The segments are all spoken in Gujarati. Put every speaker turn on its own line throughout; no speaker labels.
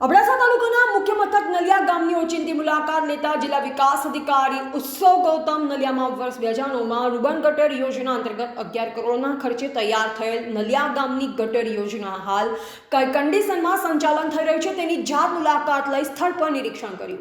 અબડાસા તાલુકાના મુખ્ય મથક નલિયા ગામની ઓચિંતી મુલાકાત લેતા જિલ્લા વિકાસ અધિકારી ઉત્સવ ગૌતમ નલિયામાં વર્ષ બે હજાર નવમાં રૂબન ગટર યોજના અંતર્ગત અગિયાર કરોડના ખર્ચે તૈયાર થયેલ નલિયા ગામની ગટર યોજના હાલ કઈ કન્ડિશનમાં સંચાલન થઈ રહ્યું છે તેની જાત મુલાકાત લઈ સ્થળ પર નિરીક્ષણ કર્યું.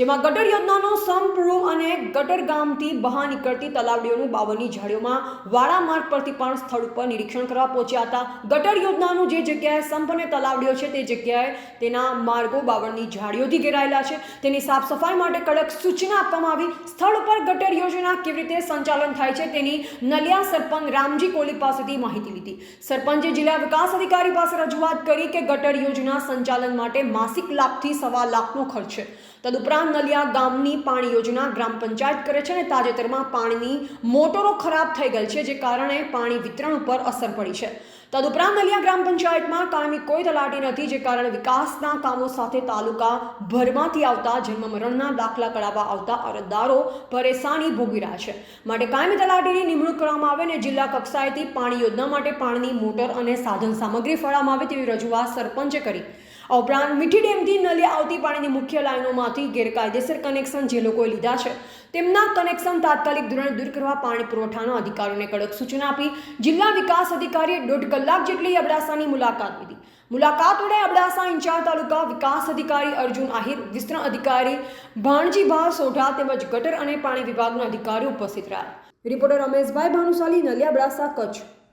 જેમાં ગટર યોજનાનો સંપૂર્ણ અને ગટર ગામથી બહાર નીકળતી તલાવડીઓનું બાવનની ઝાડીઓમાં વાડા માર્ગ પરથી પણ સ્થળ ઉપર નિરીક્ષણ કરવા પહોંચ્યા હતા. ગટર યોજનાનું જે જગ્યાએ સંપ અને તલાવડીઓ છે તે જગ્યાએ તેના માર્ગો બાવળની ઝાડીઓથી ઘેરાયેલા છે. તેની સાફ સફાઈ માટે કડક સૂચના આપવામાં આવી. સ્થળ ઉપર ગટર યોજના કેવી રીતે સંચાલન થાય છે તેની નલિયા સરપંચ રામજી કોલી પાસેથી માહિતી લીધી. સરપંચે જિલ્લા વિકાસ અધિકારી પાસે રજૂઆત કરી કે ગટર યોજના સંચાલન માટે માસિક લાખથી સવા લાખનો ખર્ચ છે. તદુપરાંત નલિયા ગામની પાણી યોજના ગ્રામ પંચાયત કરે છે અને તાજેતરમાં પાણીની મોટરો ખરાબ થઈ ગઈ છે, જે કારણે પાણી વિતરણ ઉપર અસર પડી છે. તદુપરાંત નલિયા ગ્રામ પંચાયતમાં કાયમી કોઈ તલાટી નથી, જે કારણે વિકાસના કામો સાથે તાલુકા ભરમાંથી આવતા જન્મ મરણના દાખલા કઢાવવા આવતા અરજદારો પરેશાની ભોગવી રહ્યા છે. માટે કાયમી તલાટીની નિમણૂક કરવામાં આવે અને જિલ્લા કક્ષાએથી પાણી યોજના માટે પાણીની મોટર અને સાધન સામગ્રી ફાળવવામાં આવે તેવી રજૂઆત સરપંચે કરી. આ ઉપરાંત મીઠી ડેમથી નલિયા આવતી પાણીની મુખ્ય લાઇનોમાંથી ગેરકાયદેસર કનેક્શન જે લોકોએ લીધા છે, તેમના કનેક્શન તાત્કાલિક ધોરણે દૂર કરવા પાણી પુરવઠાના અધિકારીઓને કડક સૂચના આપી. જિલ્લા વિકાસ અધિકારીએ દોઢ કલાક જેટલી અબડાસાની મુલાકાત લીધી. મુલાકાત વડે અબડાસા ઇન્ચાર્જ તાલુકા વિકાસ અધિકારી અર્જુન આહિર, વિસ્તરણ અધિકારી ભાણજીભા સોઢા તેમજ ગટર અને પાણી વિભાગના અધિકારીઓ ઉપસ્થિત રહ્યા. રિપોર્ટર રમેશભાઈ ભાનુશાલી, નલિયા અબડાસા, કચ્છ.